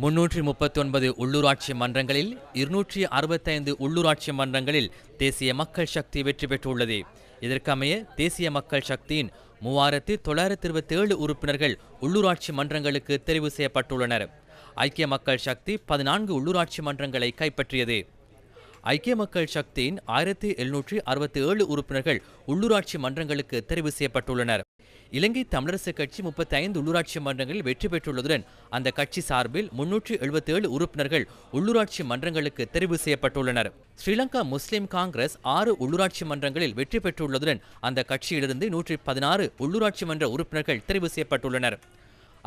முன்னூற்றி முப்பத்தொன்பது உள்ளூராட்சி மன்றங்களில் இருநூற்றி அறுபத்தைந்து உள்ளூராட்சி மன்றங்களில் தேசிய மக்கள் சக்தி வெற்றி பெற்றுள்ளது. இதற்கமைய தேசிய மக்கள் சக்தியின் மூவாயிரத்தி தொள்ளாயிரத்தி இருபத்தி ஏழு உறுப்பினர்கள் உள்ளூராட்சி மன்றங்களுக்கு தெரிவு செய்யப்பட்டுள்ளனர். ஐக்கிய மக்கள் சக்தி பதினான்கு உள்ளூராட்சி மன்றங்களை கைப்பற்றியது. ஐக்கிய மக்கள் சக்தியின் ஆயிரத்தி எழுநூற்றி அறுபத்தி ஏழு உறுப்பினர்கள் உள்ளூராட்சி மன்றங்களுக்கு தெரிவு செய்யப்பட்டுள்ளனர். இலங்கை தமிழரசு கட்சி முப்பத்தி ஐந்து உள்ளூராட்சி மன்றங்களில் வெற்றி பெற்றுள்ளதுடன் அந்த கட்சி சார்பில் முன்னூற்றி எழுபத்தி ஏழு உறுப்பினர்கள் உள்ளூராட்சி மன்றங்களுக்கு தெரிவு செய்யப்பட்டுள்ளனர். ஸ்ரீலங்கா முஸ்லிம் காங்கிரஸ் ஆறு உள்ளூராட்சி மன்றங்களில் வெற்றி பெற்றுள்ளதுடன் அந்த கட்சியிலிருந்து நூற்றி பதினாறு உள்ளூராட்சி மன்ற உறுப்பினர்கள் தெரிவு செய்யப்பட்டுள்ளனர்.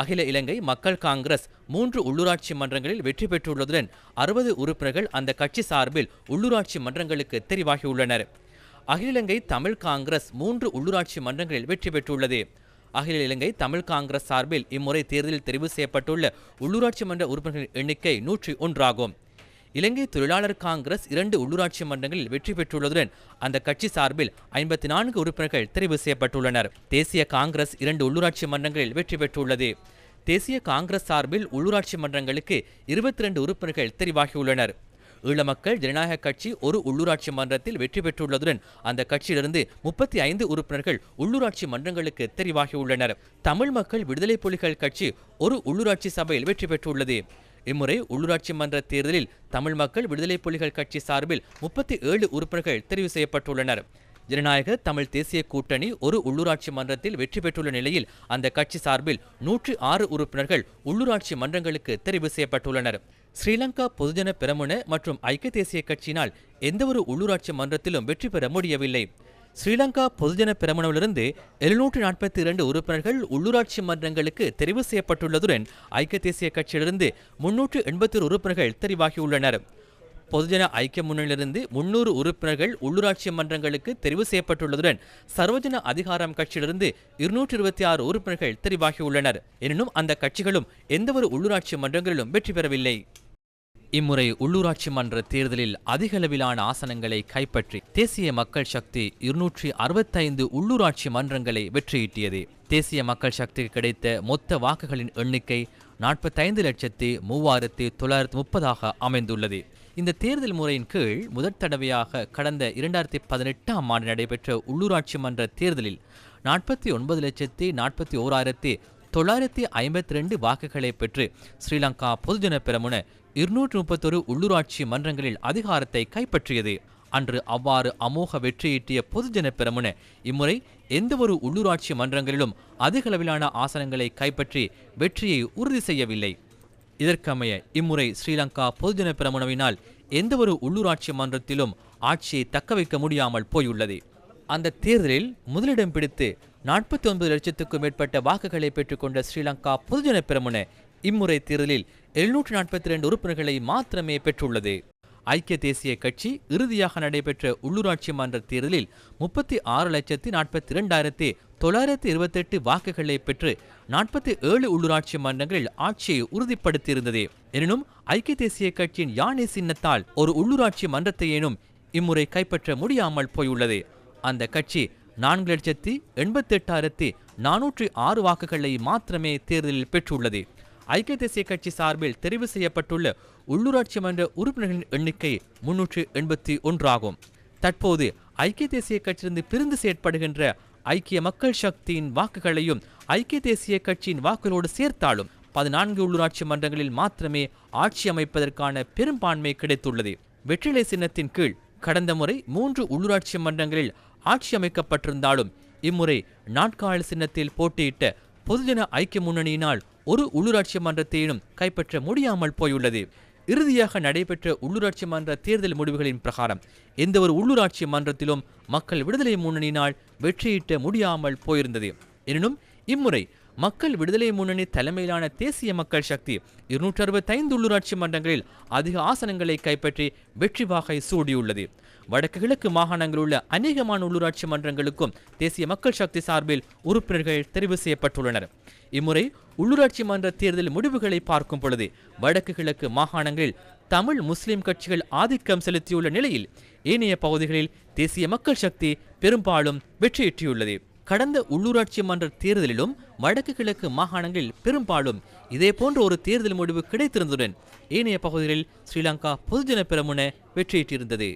அகில இலங்கை மக்கள் காங்கிரஸ் மூன்று உள்ளூராட்சி மன்றங்களில் வெற்றி பெற்றுள்ளதுடன் அறுபது உறுப்பினர்கள் அந்த கட்சி சார்பில் உள்ளூராட்சி மன்றங்களுக்கு தெரிவாகியுள்ளனர். அகில இலங்கை தமிழ் காங்கிரஸ் மூன்று உள்ளூராட்சி மன்றங்களில் வெற்றி பெற்றுள்ளது. அகில இலங்கை தமிழ் காங்கிரஸ் சார்பில் இம்முறை தேர்தலில் தெரிவு செய்யப்பட்டுள்ள உள்ளூராட்சி மன்ற உறுப்பினர்களின் எண்ணிக்கை நூற்றி ஒன்றாகும். இலங்கை தொழிலாளர் காங்கிரஸ் இரண்டு உள்ளூராட்சி மன்றங்களில் வெற்றி பெற்றுள்ளதுடன் அந்த கட்சி சார்பில் ஐம்பத்தி நான்கு உறுப்பினர்கள் தெரிவு செய்யப்பட்டுள்ளனர். தேசிய காங்கிரஸ் இரண்டு உள்ளூராட்சி மன்றங்களில் வெற்றி பெற்றுள்ளது. தேசிய காங்கிரஸ் சார்பில் உள்ளூராட்சி மன்றங்களுக்கு இருபத்தி ரெண்டு உறுப்பினர்கள் தெரிவாகியுள்ளனர். ஈழமக்கள் ஜனநாயக கட்சி ஒரு உள்ளூராட்சி மன்றத்தில் வெற்றி பெற்றுள்ளதுடன் அந்த கட்சியிலிருந்து முப்பத்தி ஐந்து உறுப்பினர்கள் உள்ளூராட்சி மன்றங்களுக்கு தெரிவாகியுள்ளனர். தமிழ் மக்கள் விடுதலை புலிகள் கட்சி ஒரு உள்ளூராட்சி சபையில் வெற்றி பெற்றுள்ளது. இம்முறை உள்ளூராட்சி மன்ற தேர்தலில் தமிழ் மக்கள் விடுதலை புலிகள் கட்சி சார்பில் முப்பத்தி ஏழு உறுப்பினர்கள் தெரிவு செய்யப்பட்டுள்ளனர். ஜனநாயக தமிழ் தேசிய கூட்டணி ஒரு உள்ளூராட்சி மன்றத்தில் வெற்றி பெற்றுள்ள நிலையில் அந்த கட்சி சார்பில் நூற்றி ஆறு உறுப்பினர்கள் உள்ளூராட்சி மன்றங்களுக்கு தெரிவு செய்யப்பட்டுள்ளனர். ஸ்ரீலங்கா பொதுஜன பெரமுன மற்றும் ஐக்கிய தேசிய கட்சியினால் எந்தவொரு உள்ளூராட்சி மன்றத்திலும் வெற்றி பெற முடியவில்லை. ஸ்ரீலங்கா பொதுஜன பெரமுனவிலிருந்து எழுநூற்று நாற்பத்தி இரண்டு உறுப்பினர்கள் உள்ளூராட்சி மன்றங்களுக்கு தெரிவு செய்யப்பட்டுள்ளதுடன் ஐக்கிய தேசிய கட்சியிலிருந்து முன்னூற்று எண்பத்தி உறுப்பினர்கள் தெரிவாகியுள்ளனர். பொதுஜன ஐக்கிய முன்னணியிலிருந்து முன்னூறு உறுப்பினர்கள் உள்ளூராட்சி மன்றங்களுக்கு தெரிவு செய்யப்பட்டுள்ளதுடன் சர்வஜன அதிகாரம் கட்சியிலிருந்து இருநூற்றி இருபத்தி ஆறு உறுப்பினர்கள் தெரிவாகியுள்ளனர். எனினும் அந்த கட்சிகளும் எந்தவொரு உள்ளூராட்சி மன்றங்களிலும் வெற்றி பெறவில்லை. இம்முறை உள்ளூராட்சி மன்ற தேர்தலில் அதிகளவிலான ஆசனங்களை கைப்பற்றி தேசிய மக்கள் சக்தி இருநூற்றி அறுபத்தைந்து உள்ளூராட்சி மன்றங்களை வெற்றியீட்டியது. தேசிய மக்கள் சக்திக்கு கிடைத்த மொத்த வாக்குகளின் எண்ணிக்கை நாற்பத்தைந்து லட்சத்தி மூவாயிரத்தி தொள்ளாயிரத்தி முப்பதாக அமைந்துள்ளது. இந்த தேர்தல் முறையின் கீழ் முதற் தடவையாக கடந்த இரண்டாயிரத்தி பதினெட்டாம் ஆண்டு நடைபெற்ற உள்ளூராட்சி மன்ற தேர்தலில் நாற்பத்தி ஒன்பது லட்சத்தி நாற்பத்தி ஓராயிரத்தி தொள்ளாயிரத்தி ஐம்பத்தி ரெண்டு வாக்குகளை பெற்று ஸ்ரீலங்கா பொதுஜன பெரமுன இருநூற்று முப்பத்தொரு உள்ளூராட்சி மன்றங்களில் அதிகாரத்தை கைப்பற்றியது. அன்று அவ்வாறு அமோக வெற்றியீட்டிய பொதுஜன பெரமுன இம்முறை எந்தவொரு உள்ளூராட்சி மன்றங்களிலும் அதிகளவிலான ஆசனங்களை கைப்பற்றி வெற்றியை உறுதி செய்யவில்லை. இதற்கமைய இம்முறை ஸ்ரீலங்கா பொதுஜன பெரமுனவினால் எந்தவொரு உள்ளூராட்சி மன்றத்திலும் ஆட்சியை தக்கவைக்க முடியாமல் போயுள்ளது. அந்த தேர்தலில் முதலிடம் பிடித்து நாற்பத்தி ஒன்பது லட்சத்துக்கும் மேற்பட்ட வாக்குகளை பெற்றுக்கொண்ட ஸ்ரீலங்கா பொதுஜன பெருமுன இம்முறை தேர்தலில் எழுநூற்று நாற்பத்தி ரெண்டு உறுப்பினர்களை மாத்திரமே பெற்றுள்ளது. ஐக்கிய தேசிய கட்சி இறுதியாக நடைபெற்ற உள்ளூராட்சி மன்ற தேர்தலில் முப்பத்தி ஆறு லட்சத்தி நாற்பத்தி இரண்டாயிரத்தி தொள்ளாயிரத்தி இருபத்தெட்டு வாக்குகளை பெற்று நாற்பத்தி ஏழு உள்ளூராட்சி மன்றங்களில் ஆட்சியை உறுதிப்படுத்தியிருந்தது. எனினும் ஐக்கிய தேசிய கட்சியின் யானை சின்னத்தால் ஒரு உள்ளூராட்சி மன்றத்தையேனும் இம்முறை கைப்பற்ற முடியாமல் போயுள்ளது. அந்த கட்சி நான்கு லட்சத்தி எண்பத்தி எட்டாயிரத்தி நானூற்றி ஆறு வாக்குகளை மாத்திரமே தேர்தலில் பெற்றுள்ளது. ஐக்கிய தேசிய கட்சி சார்பில் தெரிவு செய்யப்பட்டுள்ள உள்ளூராட்சி மன்ற உறுப்பினர்களின் எண்ணிக்கை முன்னூற்று எண்பத்தி ஒன்றாகும். தற்போது ஐக்கிய தேசிய கட்சியிலிருந்து பிரிந்து செயற்படுகின்ற ஐக்கிய மக்கள் சக்தியின் வாக்குகளையும் ஐக்கிய தேசிய கட்சியின் வாக்குகளோடு சேர்த்தாலும் பதினான்கு உள்ளூராட்சி மன்றங்களில் மாத்திரமே ஆட்சி அமைப்பதற்கான பெரும்பான்மை கிடைத்துள்ளது. வெற்றிலை சின்னத்தின் கீழ் கடந்த முறை மூன்று உள்ளூராட்சி மன்றங்களில் ஆட்சி அமைக்கப்பட்டிருந்தாலும் இம்முறை நாட்கால சின்னத்தில் போட்டியிட்ட பொதுஜன ஐக்கிய முன்னணியினால் ஒரு உள்ளூராட்சி மன்றத்தையும் கைப்பற்ற முடியாமல் போயுள்ளது. இறுதியாக நடைபெற்ற உள்ளூராட்சி மன்ற தேர்தல் முடிவுகளின் பிரகாரம் எந்த ஒரு உள்ளூராட்சி மன்றத்திலும் மக்கள் விடுதலை முன்னணியினால் வெற்றியிட்ட முடியாமல் போயிருந்தது. எனினும் இம்முறை மக்கள் விடுதலை முன்னணி தலைமையிலான தேசிய மக்கள் சக்தி இருநூற்றி அறுபத்தைந்து உள்ளூராட்சி மன்றங்களில் அதிக ஆசனங்களை கைப்பற்றி வெற்றி வாகை சூடியுள்ளது. வடக்கு கிழக்கு மாகாணங்களில் உள்ள அநேகமான உள்ளூராட்சி மன்றங்களுக்கும் தேசிய மக்கள் சக்தி சார்பில் உறுப்பினர்கள் தெரிவு செய்யப்பட்டுள்ளனர். இம்முறை உள்ளூராட்சி மன்ற தேர்தல் முடிவுகளை பார்க்கும் பொழுது வடக்கு கிழக்கு மாகாணங்களில் தமிழ் முஸ்லிம் கட்சிகள் ஆதிக்கம் செலுத்தியுள்ள நிலையில் ஏனைய பகுதிகளில் தேசிய மக்கள் சக்தி பெரும்பாலும் வெற்றியீட்டியுள்ளது கடந்த உள்ளூராட்சி மன்ற தேர்தலிலும் வடக்கு கிழக்கு மாகாணங்களில் பெரும்பாலும் இதே போன்ற ஒரு தேர்தல் முடிவு கிடைத்திருந்ததுடன் ஏனைய பகுதிகளில் ஸ்ரீலங்கா பொதுஜன பெருமுன வெற்றியிட்டிருந்தது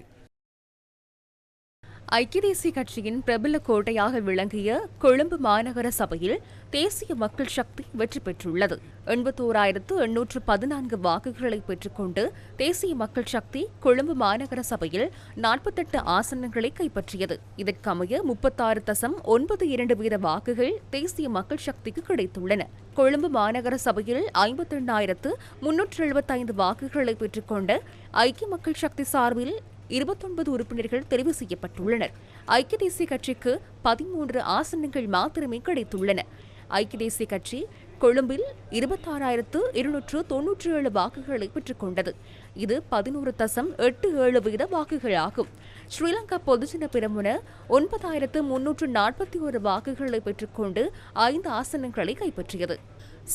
ஐக்கிய தேசிய கட்சியின் பிரபல கோட்டையாக விளங்கிய கொழும்பு மாநகர சபையில் தேசிய மக்கள் சக்தி வெற்றி பெற்றுள்ளது. எண்பத்தோராயிரத்து எண்ணூற்று பதினான்கு வாக்குகளை பெற்றுக்கொண்டு தேசிய மக்கள் சக்தி கொழும்பு மாநகர சபையில் நாற்பத்தெட்டு ஆசனங்களை கைப்பற்றியது. இதற்கமைய முப்பத்தாறு தசம் ஒன்பது இரண்டு வீத வாக்குகள் தேசிய மக்கள் சக்திக்கு கிடைத்துள்ளன. கொழும்பு மாநகர சபையில் ஐம்பத்தெண்ணாயிரத்து முன்னூற்று எழுபத்தைந்து வாக்குகளை பெற்றுக்கொண்ட ஐக்கிய மக்கள் சக்தி சார்பில் இருபத்தொன்பது உறுப்பினர்கள் தெரிவு செய்யப்பட்டுள்ளனர். ஐக்கிய தேசிய கட்சிக்கு பதிமூன்று ஆசனங்கள் மாத்திரமே கிடைத்துள்ளன. ஐக்கிய தேசிய கட்சி கொழும்பில் இருபத்தாறாயிரத்து இருநூற்று தொன்னூற்றி ஏழு வாக்குகளை பெற்றுக்கொண்டது. இது பதினோரு தசம் எட்டு ஏழு வீத வாக்குகளாகும் ஸ்ரீலங்கா பொதுஜன பிரமுன ஒன்பதாயிரத்து முன்னூற்று நாற்பத்தி ஒரு வாக்குகளை பெற்றுக்கொண்டு ஐந்து ஆசனங்களை கைப்பற்றியது.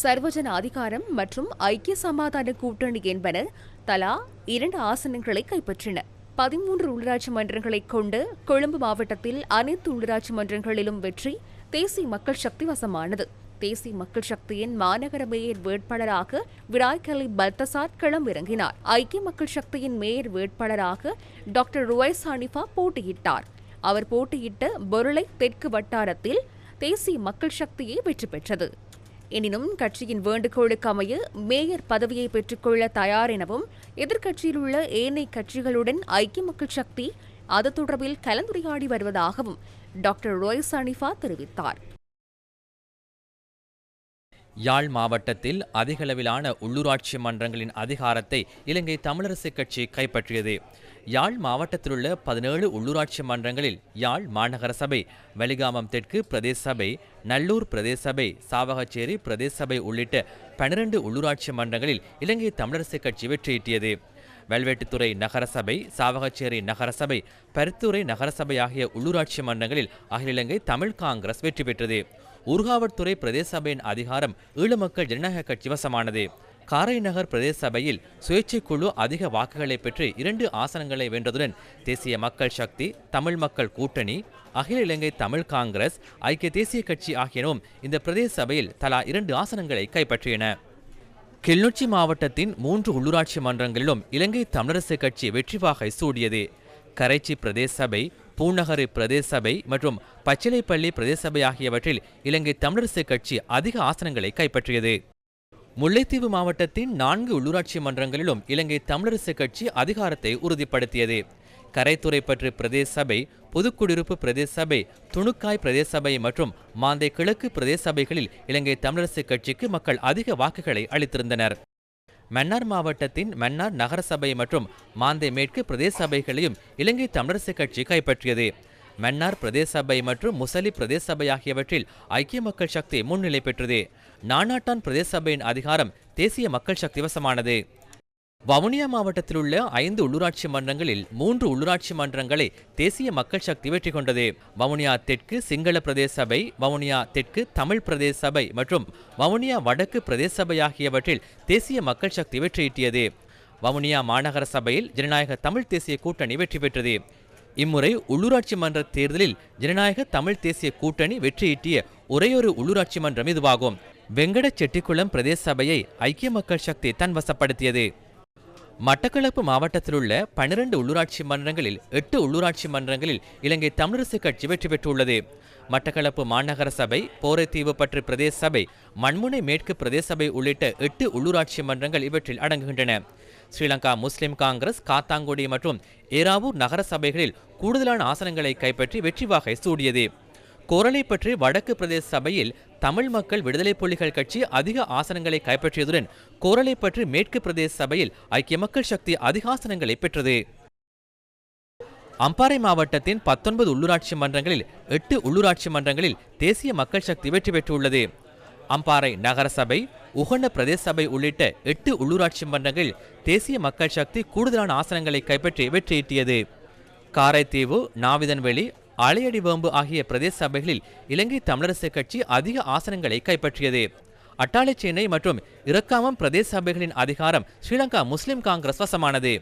சர்வஜன அதிகாரம் மற்றும் ஐக்கிய சமாதான கூட்டணி என்பன தலா இரண்டு ஆசனங்களை கைப்பற்றின. பதிமூன்று உள்ளாட்சி மன்றங்களை கொண்டு கொழும்பு மாவட்டத்தில் அனைத்து உள்ளாட்சி மன்றங்களிலும் வெற்றி தேசிய மக்கள் சக்தி வசமானது. தேசிய மக்கள் சக்தியின் மாநகர மேயர் வேட்பாளராக விராய்கலி பல்தசார் களமிறங்கினார். ஐக்கிய மக்கள் சக்தியின் மேயர் வேட்பாளராக டாக்டர் ருவைஸ் ஹனிஃபா போட்டியிட்டார். அவர் போட்டியிட்ட பொருளை தெற்கு வட்டாரத்தில் தேசிய மக்கள் சக்தியே வெற்றி பெற்றது. எனினும் கட்சியின் வேண்டுகோளுக்கு அமைய மேயர் பதவியை பெற்றுக்கொள்ள தயார் எனவும் எதிர்க்கட்சியில் உள்ள ஏனைய கட்சிகளுடன் ஐக்கிய மக்கள் சக்தி அது தொடர்பில் கலந்துரையாடி வருவதாகவும் டாக்டர் ரோய்ஸ் அனிஃபா தெரிவித்தார். யாழ் மாவட்டத்தில் அதிகளவிலான உள்ளூராட்சி மன்றங்களின் அதிகாரத்தை இலங்கை தமிழரசுக் கட்சி கைப்பற்றியது. யாழ் மாவட்டத்திலுள்ள பதினேழு உள்ளூராட்சி மன்றங்களில் யாழ் மாநகர சபை வலிகாமம் தெற்கு பிரதேச சபை நல்லூர் பிரதேச சபை சாவகச்சேரி பிரதேச சபை உள்ளிட்ட பனிரெண்டு உள்ளூராட்சி மன்றங்களில் இலங்கை தமிழரசுக் கட்சி வெற்றியீட்டியது வெல்வெட்டுத்துறை நகரசபை சாவகச்சேரி நகரசபை பருத்துறை நகரசபை ஆகிய உள்ளூராட்சி மன்றங்களில் அகில இலங்கை தமிழ் காங்கிரஸ் வெற்றி பெற்றது. உருகாவட்துறை பிரதேச சபையின் அதிகாரம் ஈழமக்கள் ஜனநாயக கட்சி வசமானது. காரைநகர் பிரதேச சபையில் சுயேட்சை குழு அதிக வாக்குகளை பெற்று இரண்டு ஆசனங்களை வென்றதுடன் தேசிய மக்கள் சக்தி தமிழ் மக்கள் கூட்டணி அகில இலங்கை தமிழ் காங்கிரஸ் ஐக்கிய தேசிய கட்சி ஆகியனவும் இந்த பிரதேச சபையில் தலா இரண்டு ஆசனங்களை கைப்பற்றியன கிளிநொச்சி மாவட்டத்தின் மூன்று உள்ளூராட்சி மன்றங்களிலும் இலங்கை தமிழரசுக் கட்சி வெற்றி வாகை சூடியது. கரைச்சி பிரதேச சபை பூநகரி பிரதேச சபை மற்றும் பச்சிலைப்பள்ளி பிரதேச சபை ஆகியவற்றில் இலங்கை தமிழரசுக் கட்சி அதிக ஆசனங்களை கைப்பற்றியது. முல்லைத்தீவு மாவட்டத்தின் நான்கு உள்ளூராட்சி மன்றங்களிலும் இலங்கை தமிழரசுக் கட்சி அதிகாரத்தை உறுதிப்படுத்தியது. கரைத்துறை பற்று பிரதேச சபை புதுக்குடியிருப்பு பிரதேச சபை துணுக்காய் பிரதேச சபை மற்றும் மாந்தை கிழக்கு பிரதேச சபைகளில் இலங்கை தமிழரசுக் கட்சிக்கு மக்கள் அதிக வாக்குகளை அளித்திருந்தனர். மன்னார் மாவட்டத்தின் மன்னார் நகரசபை மற்றும் மாந்தை மேற்கு பிரதேச சபைகளையும் இலங்கை தமிழரசுக் கட்சி கைப்பற்றியது. மன்னார் பிரதேச சபை மற்றும் முசலி பிரதேச சபை ஆகியவற்றில் ஐக்கிய மக்கள் சக்தி முன்னிலை பெற்றது. நானாட்டான் பிரதேச சபையின் அதிகாரம் தேசிய மக்கள் சக்தி வசமானது. வவுனியா மாவட்டத்தில் உள்ள ஐந்து உள்ளூராட்சி மன்றங்களில் மூன்று உள்ளூராட்சி மன்றங்களை தேசிய மக்கள் சக்தி வெற்றி கொண்டது. வவுனியா தெற்கு சிங்கள பிரதேச சபை வவுனியா தெற்கு தமிழ் பிரதேச சபை மற்றும் வவுனியா வடக்கு பிரதேச சபை ஆகியவற்றில் தேசிய மக்கள் சக்தி வெற்றியீட்டியது. வவுனியா மாநகர சபையில் ஜனநாயக தமிழ் தேசிய கூட்டணி வெற்றி பெற்றது. இம்முறை உள்ளூராட்சி மன்ற தேர்தலில் ஜனநாயக தமிழ் தேசிய கூட்டணி வெற்றியீட்டிய ஒரேயொரு உள்ளூராட்சி மன்றம் இதுவாகும். வெங்கட செட்டிக்குளம் பிரதேச சபையை ஐக்கிய மக்கள் சக்தி தன்வசப்படுத்தியது மட்டக்களப்பு மாவட்டத்திலுள்ள பனிரெண்டு உள்ளூராட்சி மன்றங்களில் எட்டு உள்ளூராட்சி மன்றங்களில் இலங்கை தமிழரசுக் கட்சி வெற்றி பெற்றுள்ளது. மட்டக்களப்பு மாநகர சபை போரைத்தீவு பற்று பிரதேச சபை மண்முனை மேற்கு பிரதேச சபை உள்ளிட்ட எட்டு உள்ளூராட்சி மன்றங்கள் இவற்றில் அடங்குகின்றன. ஸ்ரீலங்கா முஸ்லிம் காங்கிரஸ் காத்தாங்குடி மற்றும் ஏராவூர் நகர சபைகளில் கூடுதலான ஆசனங்களை கைப்பற்றி வெற்றி வாகை சூடியது. கோரளைப்பற்று வடக்கு பிரதேச சபையில் தமிழ் மக்கள் விடுதலை புலிகள் கட்சி அதிக ஆசனங்களை கைப்பற்றியதுடன் கோரளைப்பற்று மேற்கு பிரதேச சபையில் ஐக்கிய மக்கள் சக்தி அதிக ஆசனங்களை பெற்றது. அம்பாறை மாவட்டத்தின் பத்தொன்பது உள்ளூராட்சி மன்றங்களில் எட்டு உள்ளூராட்சி மன்றங்களில் தேசிய மக்கள் சக்தி வெற்றி பெற்றுள்ளது. அம்பாறை நகரசபை உகண்ட பிரதேச சபை உள்ளிட்ட எட்டு உள்ளூராட்சி மன்றங்களில் தேசிய மக்கள் சக்தி கூடுதலான ஆசனங்களை கைப்பற்றி வெற்றியீட்டியது. காரைத்தீவு நாவிதன்வெளி ஆலையடிவேம்பு ஆகிய பிரதேச சபைகளில் இலங்கை தமிழரசு கட்சி அதிக ஆசனங்களை கைப்பற்றியது. அட்டாளைச்சேனை மற்றும் இறக்காமம் பிரதேச சபைகளின் அதிகாரம் ஸ்ரீலங்கா முஸ்லிம் காங்கிரஸ் வசமானது.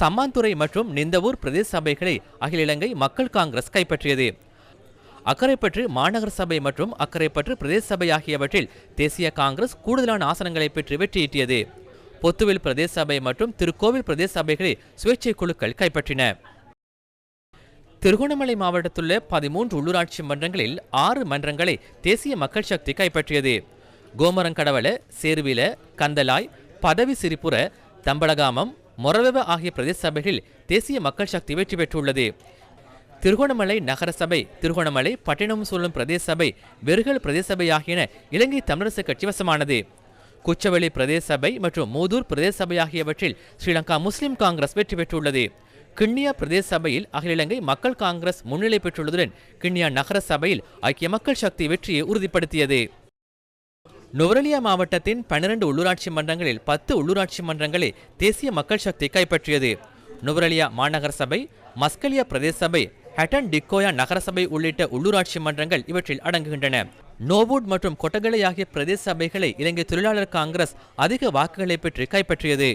சம்மாந்துறை மற்றும் நிந்தவூர் பிரதேச சபைகளை அகில இலங்கை மக்கள் காங்கிரஸ் கைப்பற்றியது. அக்கரைப்பற்று மாநகர சபை மற்றும் அக்கரைப்பற்று பிரதேச சபை ஆகியவற்றில் தேசிய காங்கிரஸ் கூடுதலான ஆசனங்களை பெற்று வெற்றியீட்டியது பொத்துவில் பிரதேச சபை மற்றும் திருக்கோவில் பிரதேச சபைகளை சுயேட்சை குழுக்கள் கைப்பற்றின. திருகோணமலை மாவட்டத்துள்ள பதிமூன்று உள்ளூராட்சி மன்றங்களில் ஆறு மன்றங்களை தேசிய மக்கள் சக்தி கைப்பற்றியது. கோமரங்கடவல சேருவில கந்தலாய் பதவி சிரிப்புற தம்பலகாமம் மொரவெவ ஆகிய பிரதேச சபைகளில் தேசிய மக்கள் சக்தி வெற்றி பெற்றுள்ளது. திருகோணமலை நகர சபை திருகோணமலை பட்டினம் சொல்லும் பிரதேச சபை வெறுகல் பிரதேச சபை ஆகியன இலங்கை தமிழரசு கட்சி வசமானது. குச்சவெளி பிரதேச சபை மற்றும் மூதூர் பிரதேச சபை ஆகியவற்றில் ஸ்ரீலங்கா முஸ்லிம் காங்கிரஸ் வெற்றி பெற்றுள்ளது. கிண்ணியா பிரதேச சபையில் அகில இலங்கை மக்கள் காங்கிரஸ் முன்னிலை பெற்றுள்ளதுடன் கிண்ணியா நகர சபையில் ஐக்கிய மக்கள் சக்தி வெற்றியை உறுதிப்படுத்தியது. நுவரலியா மாவட்டத்தின் பன்னிரண்டு உள்ளூராட்சி மன்றங்களில் பத்து உள்ளூராட்சி மன்றங்களை தேசிய மக்கள் சக்தி கைப்பற்றியது. நுவரலியா மாநகர சபை மஸ்கலியா பிரதேச சபை ஹட்டன் டிக்கோயா நகரசபை உள்ளிட்ட உள்ளூராட்சி மன்றங்கள் இவற்றில் அடங்குகின்றன. நோவூட் மற்றும் கொட்டகலை ஆகிய பிரதேச சபைகளை இலங்கை தொழிலாளர் காங்கிரஸ் அதிக வாக்குகளை பெற்று கைப்பற்றியது.